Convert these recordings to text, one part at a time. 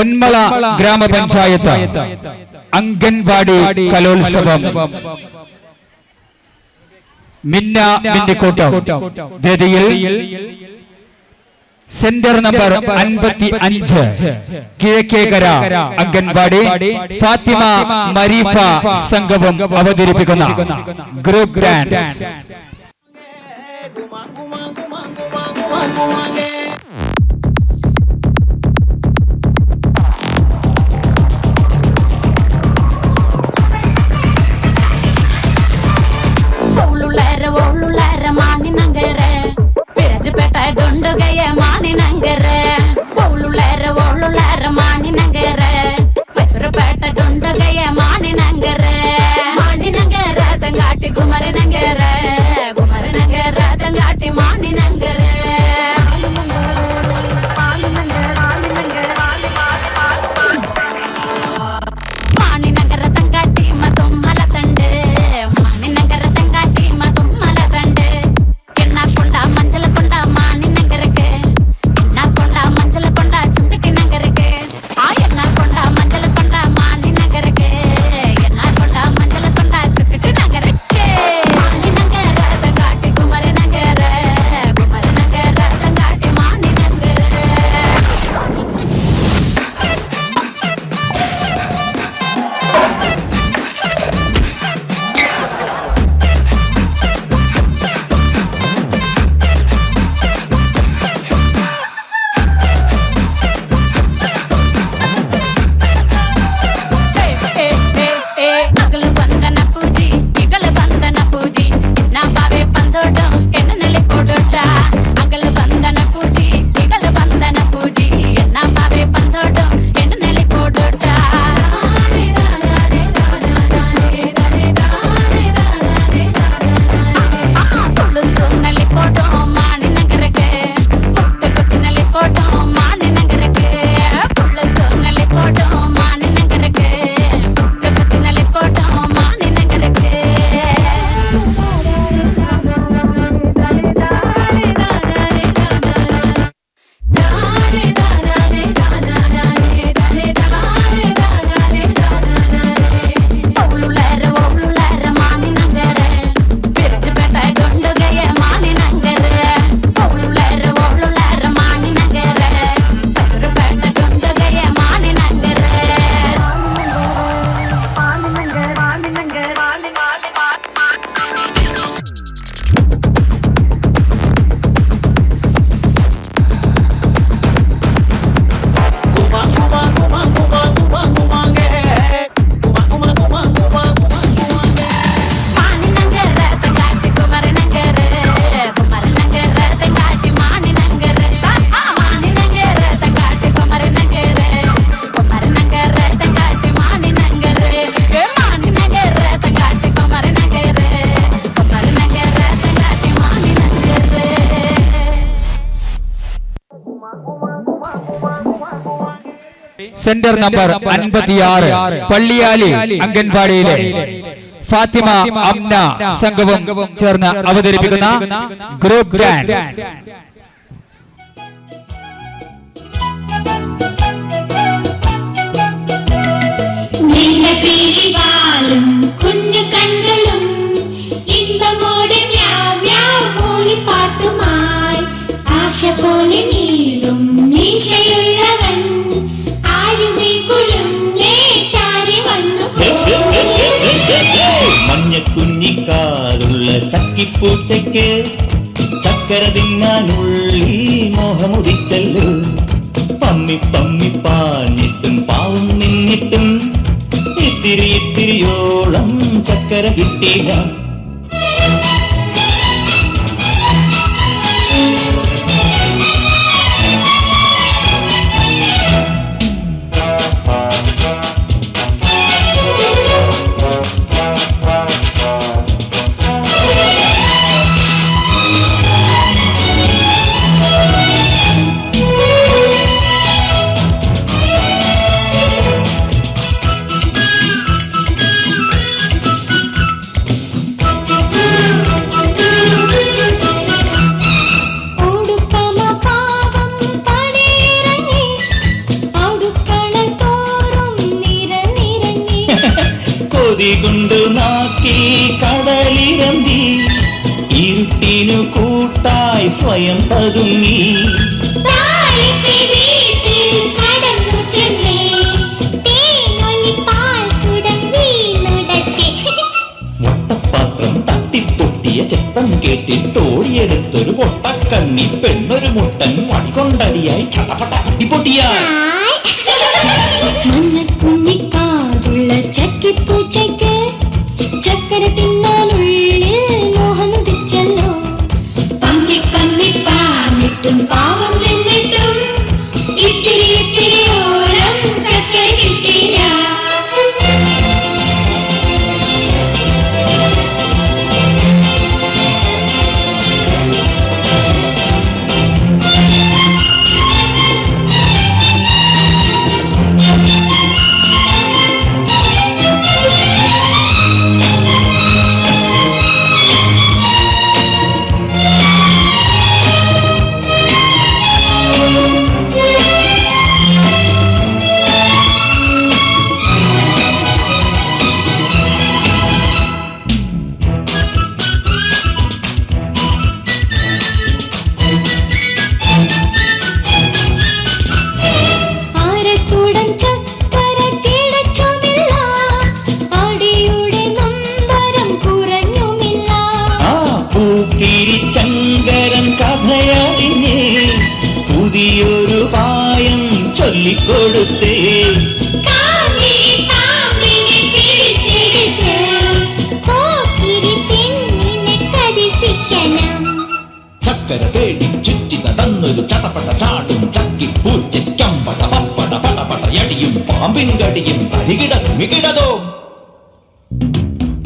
പൊന്മള ഗ്രാമപഞ്ചായത്ത്. അംഗൻവാടി കലോത്സവം. മിന്ന മിന്നിക്കോട്ടം. സെന്റർ നമ്പർ അൻപത്തി അഞ്ച് കിഴക്കേക്കര അംഗൻവാടി ഫാത്തിമ മരീഫ സംഘവും അവതരിപ്പിക്കുന്ന ഗ്രൂപ്പ് ഡാൻസ്. உள்ளார உள்ளார மானி நங்கற விரஜபேட்ட டொண்டுகைய மானி நங்கற உள்ளார உள்ளார மானி நங்கற மைசூர்பேட்ட டொண்டுகைய மானி நங்கற மானி நங்கற தங்காட்டி குமரி நங்கற നമ്പർ അൻപത്തിയാറ് പള്ളിയാലി അംഗൻവാടിയിലെ ഫാത്തിമ അമ്ന സംഘവും ചേർന്ന് അവതരിപ്പിക്കുന്ന ഗ്രൂപ്പ് ഡാൻസ് കുഞ്ഞു കണ്ണുകളും ഇമ്പമോടെ മ്യാവ് ആശ പോലെ നീളും മീശയുള്ളവൻ മഞ്ഞ കുഞ്ഞിക്കാതുള്ള ചക്കിപ്പൂച്ചയ്ക്ക് ചക്കര തിന്നാനുള്ളി മോഹമുദിച്ചല്ലോ പമ്മി പമ്മി പാഞ്ഞിട്ടും പാവം നിന്നിട്ടും ഇത്തിരി ഇത്തിരിയോളം ചക്കര കിട്ടിയില്ല. chiquitito y ഉള്ളതോ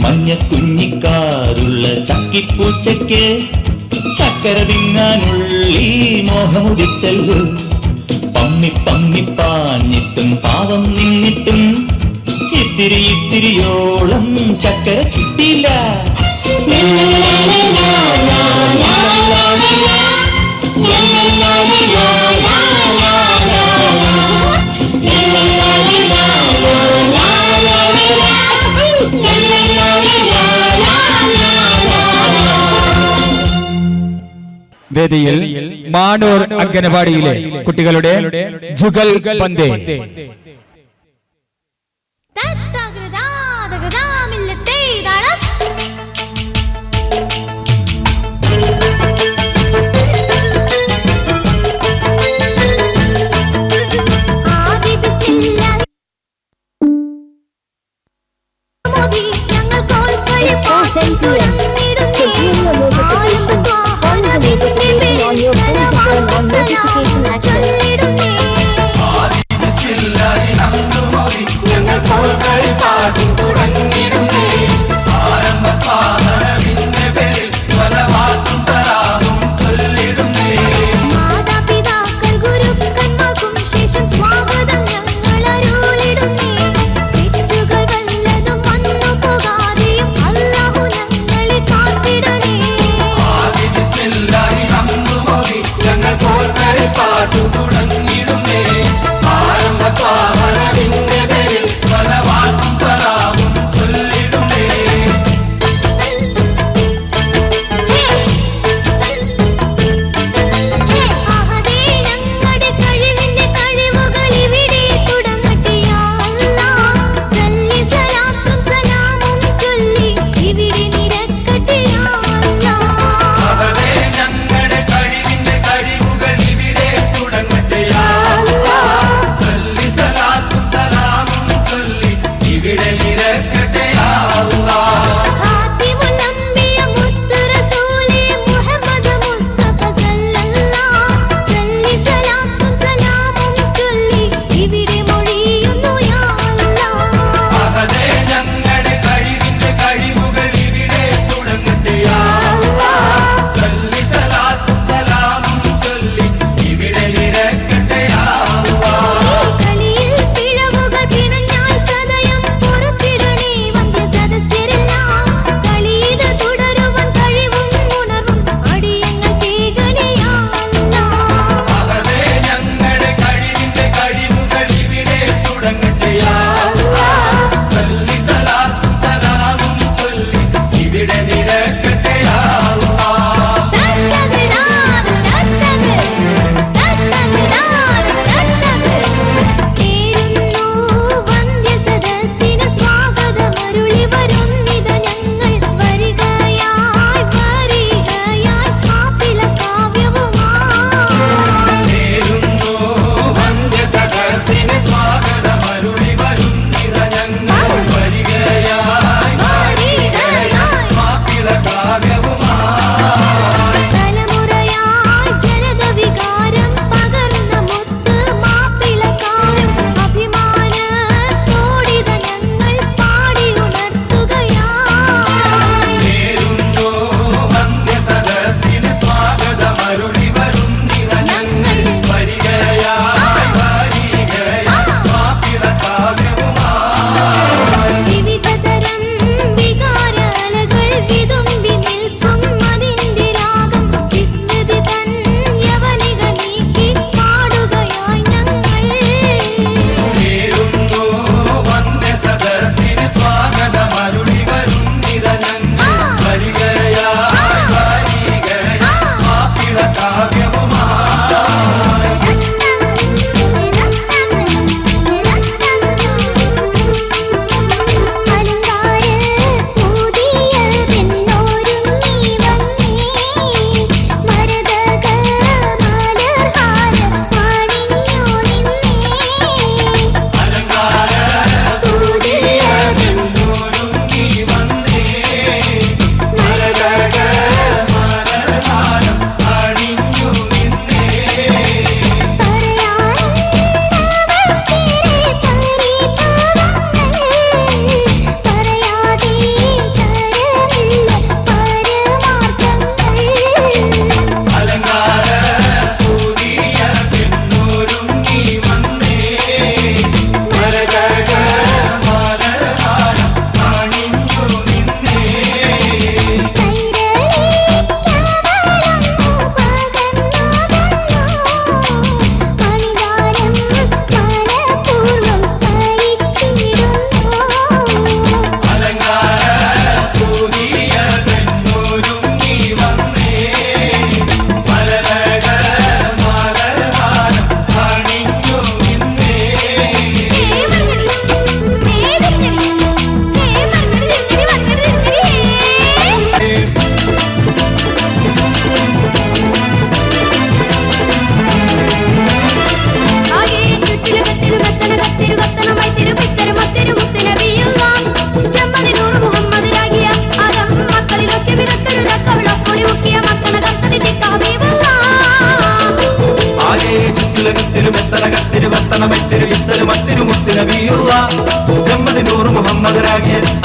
മഞ്ഞ കുഞ്ഞിക്കാരുള്ള ചക്കിപ്പൂച്ചയ്ക്ക് ചക്കര തിന്നാനുള്ളി മോഹമുദിച്ചല്ലോ പമ്മി പമ്മി പാഞ്ഞിട്ടും പാവം നിന്നിട്ടും ഇത്തിരി ഇത്തിരിയോളം ചക്കര കിട്ടിയില്ല ലാ ലാ ലാ ലാ ലാ ലാ ലാ ലാ വേദിയിൽ മാനൂർ അംഗനവാടിയിലെ കുട്ടികളുടെ ജുഗൽ പന്തേ.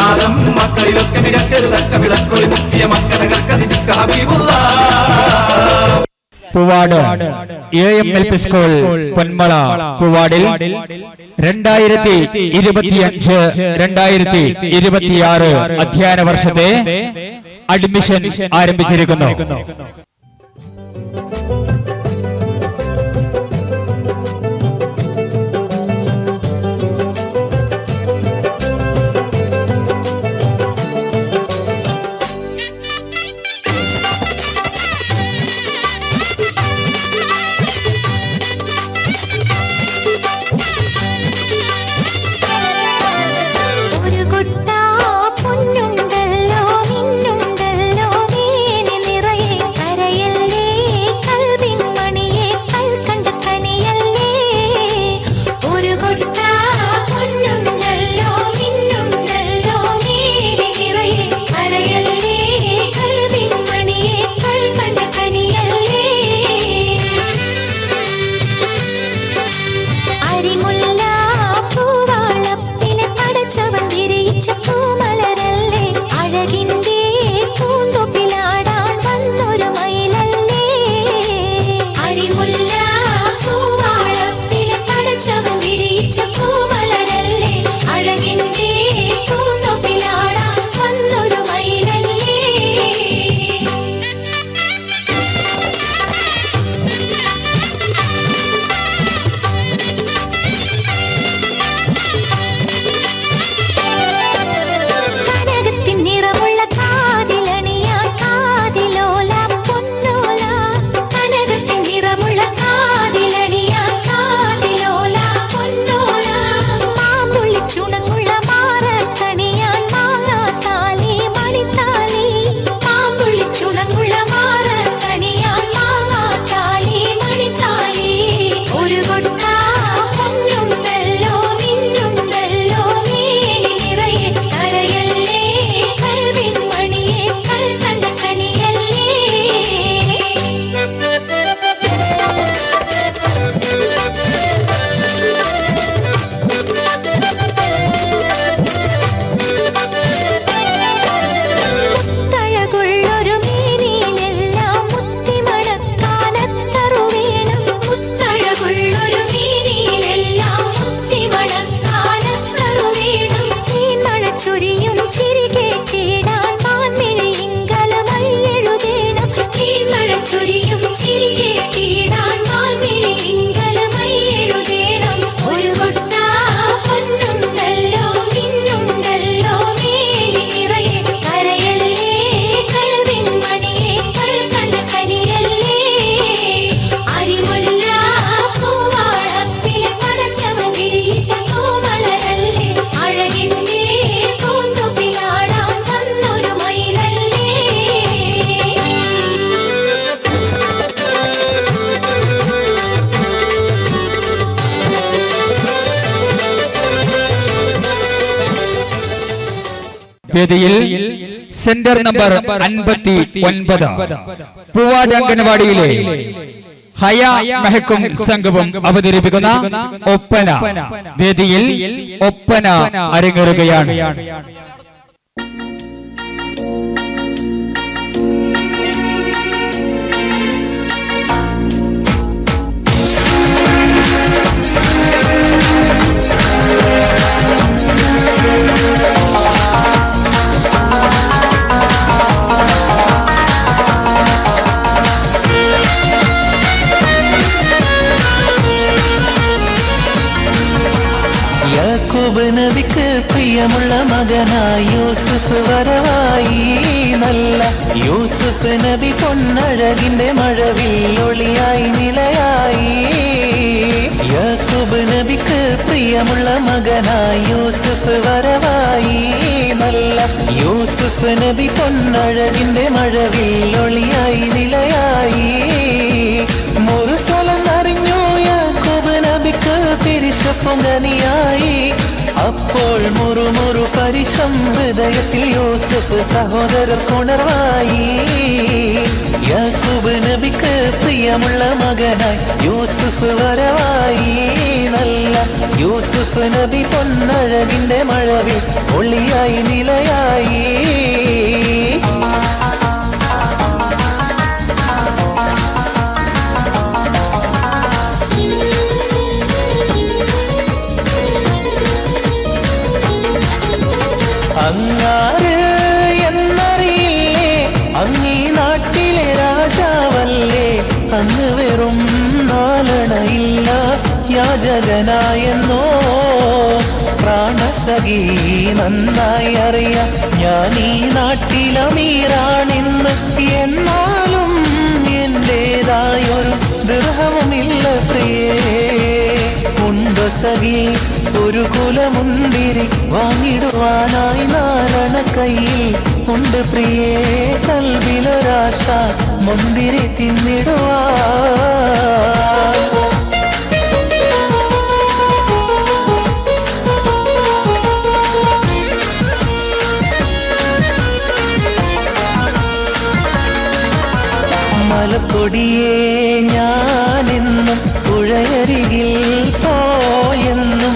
Adam Poovad A M L P school Ponmala. പൂവാടിൽ രണ്ടായിരത്തി ഇരുപത്തിയഞ്ച് രണ്ടായിരത്തി ഇരുപത്തിയാറ് അധ്യയന വർഷത്തെ അഡ്മിഷൻ ആരംഭിച്ചിരിക്കുന്നു. വേദിയിൽ സെന്റർ നമ്പർ അൻപത്തി ഒൻപത് പൂവാട് അംഗനവാടിയിലെ ഹയ മെഹക്കും സംഘവും അവതരിപ്പിക്കുന്ന ഒപ്പന. വേദിയിൽ ഒപ്പന അരങ്ങേറുകയാണ്. യൂസുഫ് വരവായി നല്ല. യൂസഫ് നബി പൊന്നഴകിന്റെ മഴവിൽ ഒളിയായി നിലയായി. യാക്കൂബ് നബിക്ക് പ്രിയമുള്ള മകനായി യൂസഫ് വരവായി നല്ല. യൂസഫ് നബി പൊന്നഴകിന്റെ മഴവിൽ ഒളിയായി നിലയായി. മുറുസലം അറിഞ്ഞു യാക്കൂബ് നബിക്ക് തിരിശപ്പൊങ്കനിയായി അപ്പോൾ മുറുമുറു പരിശം ഹൃദയത്തിൽ യോസഫ് സഹോദര കുണർവായി. യാക്കൂബ് നബിക്ക് പ്രിയമുള്ള മകനായി യൂസുഫ് വരവായി. നല്ല യൂസുഫ് നബി പൊന്നഴകിന്റെ മഴവിൽ ഒളിയായി നിലയായി. അങ്ങാര് എന്നറിയില്ലേ? അങ്ങീ നാട്ടിലെ രാജാവല്ലേ? അന്ന് വെറും നാലണയില്ല യാചകനായെന്നോ? പ്രാണസഖി നന്നായി അറിയാം ഞാൻ ഈ നാട്ടിലമീറാണിന്ന് എന്നാലും എന്റേതായൊരു ദൃഹവുമില്ല പ്രിയേ. ഉണ്ട് ഒരു കുലമുന്തിരി വാങ്ങിടുവാനായി നാരണ കയ്യിൽ. ഉണ്ട് പ്രിയേ കൽവിലൊരാശ മുന്തിരി തിന്നിടുവാ. മലക്കൊടിയേ ഞാനെന്നും പുഴയരികിൽ പോയെന്നും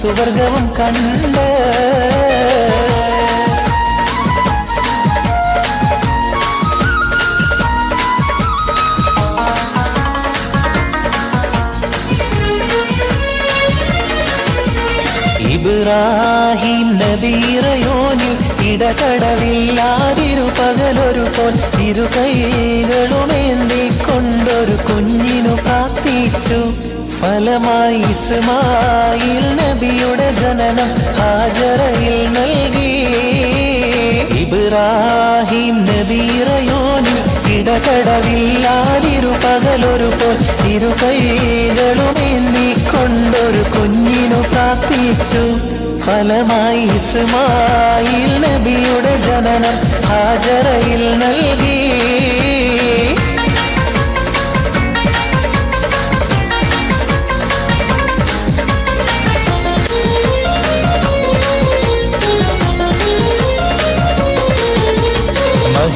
സുവർഗവും കണ്ട്. ഇബ്രാഹിം നദീറയോനിൽ ഇടകടവില്ലാതിരു പകലൊരു പോൽ ഇരു കൈകളുമേന്തി കൊണ്ടൊരു കുഞ്ഞിനു പ്രാർത്ഥിച്ചു. ഫലമായി ഇസ്മായിൽ നബിയുടെ ജനനം ഹാജറയിൽ നൽകി. ഇബ്രാഹിം നദീറയോനിൽ ഇടകടവില്ലാതിരു പകലൊരു പോൽ ഇരു കൊണ്ടൊരു കുഞ്ഞിനു പ്രാർത്ഥിച്ചു. ഫലമായി ഇസ്മായിൽ നബിയുടെ ജനനം ഹാജറയിൽ നൽകി.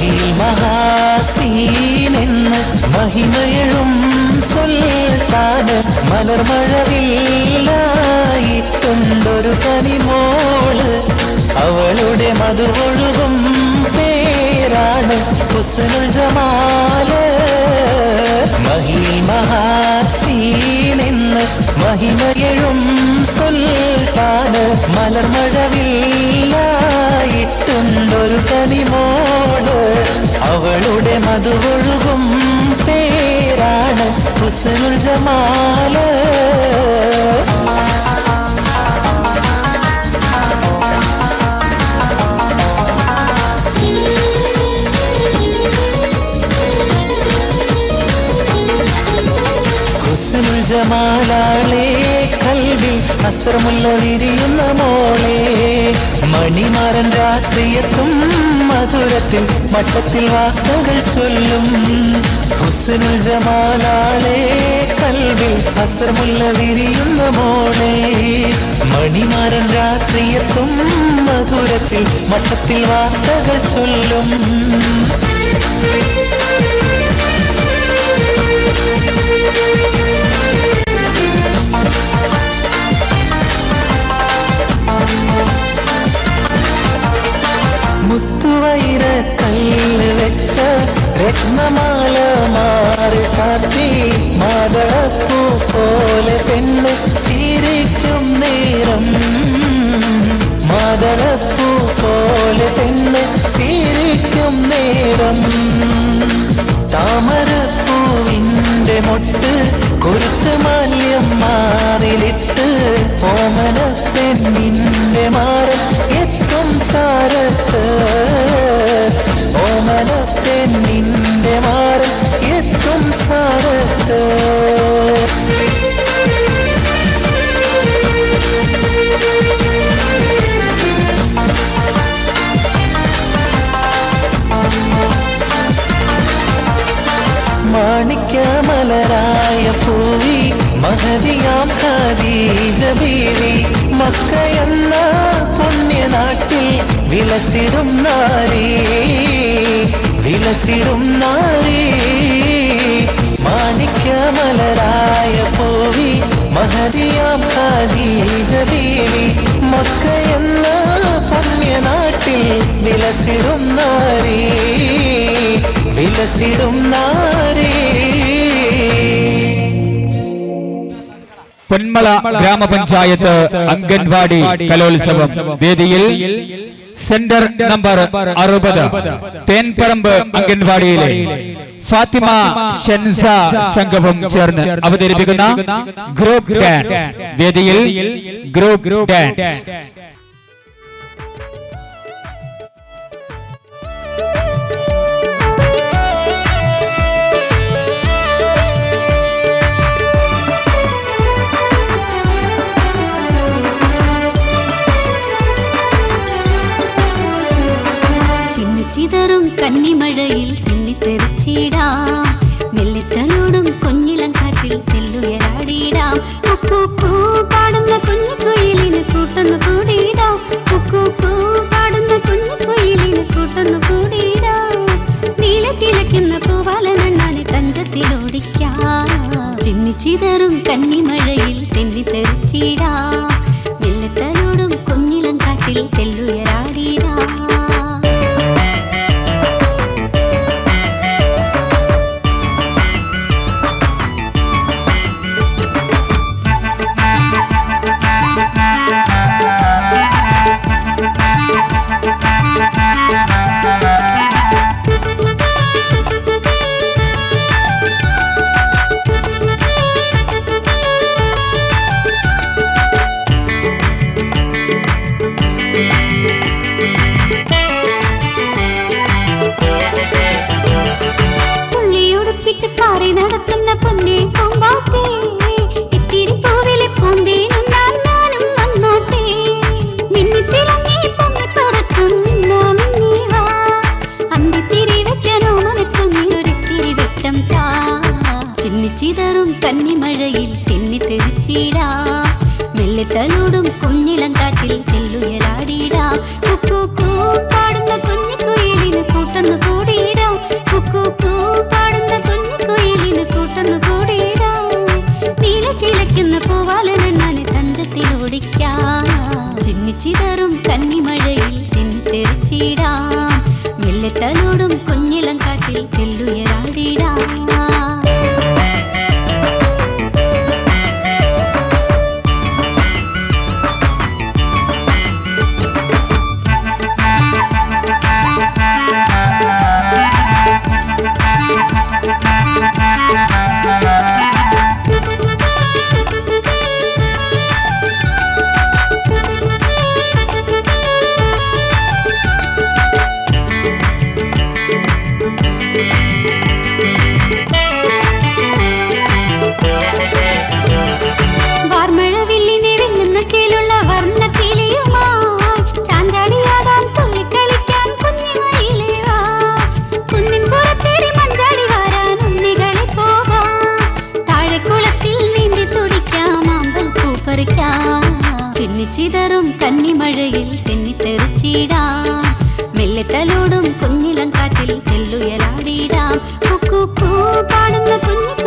മഹിൽ മഹാസീനെന്ന് മഹിമയഴും സുൽത്താന് മലർമഴവില്ലായിട്ടുണ്ടൊരു കനിമോൾ. അവളുടെ മധുവൊഴുകും പേരാണ് ഹുസ്നുൽ ജമാൽ. മഹിൽ മഹാസീനെന്ന് മഹിമയഴും സുൽത്താന് മലർമഴവില്ലായിട്ടുണ്ടൊരു കനിമോട് അവളുടെ മധുവൊഴുകും പേരാണ് ഹുസ്നുൽ ജമാൽ. ഹുസ്നുൽ ജമാലാളെ കൽവിൽ അസ്രമുള്ള വിരിയുന്ന മോളെ. മണിമാരൻ രാത്രിയെത്തും മധുരത്തിൽ മട്ടത്തിൽ വാക്കുകൾ ചൊല്ലും. ഹുസ്നുൽ ജമാലാളെ കൽവിൽ അസ്രമുള്ള വിരിയുന്ന മോളെ. മണിമാരൻ രാത്രിയെത്തും മധുരത്തിൽ മട്ടത്തിൽ വാർത്തകൾ ചൊല്ലും. മുത്തുവൈര രത്നമാല മാറി അതി മാതളപ്പൂ പോലെ പെണ്ണ് ചിരിക്കും നേരം. മാതളപ്പൂ പോലെ പെണ്ണ് ചിരിക്കും നേരം. താമരപ്പൂവിന്റെ മൊട്ട് കുരുത്ത് മാല്യം മാറിലിട്ട് ഓമന പെണ്ണിന്റെ മാറ എത്തും ചാരത്ത്. മനത്തെ നിന്റെ മാറി എത്തും ചാരത്ത്. മാണിക്യമലരായ പൂവി മഹതിയാം ഖദീജ ബീവി മക്കയെന്ന പുണ്യനാട്ടിൽ വിലസിടും നാരീ വിലസിടും നാരീ. മാണിക്യമലരായ പൂവി മഹതിയാം ഖദീജ ബീവി മക്കയെന്ന പുണ്യനാട്ടിൽ വിലസിടും നാരീ വിലസിടും നാരീ. പൊന്മള ഗ്രാമപഞ്ചായത്ത് അംഗൻവാടി കലോത്സവം. വേദിയിൽ സെന്റർ നമ്പർ അറുപത് തേൻപറമ്പ് അംഗൻവാടിയിലെ ഫാത്തിമ ഷൻസ സംഘവും ചേർന്ന് അവതരിപ്പിക്കുന്ന ഗ്രൂപ്പ് ഡാൻസ്. വേദിയിൽ ഗ്രൂപ്പ് ഡാൻസ്. കന്നിമഴയിൽ തിന്നിത്തെറിച്ചിടാം. വെള്ളിത്തലോടും കൊഞ്ഞിലം കാറ്റിൽ തെല്ലുയരാടിയിടാം പൊന്നിലം കാറ്റിൽ കുക്കു പാടുന്ന കുഞ്ഞു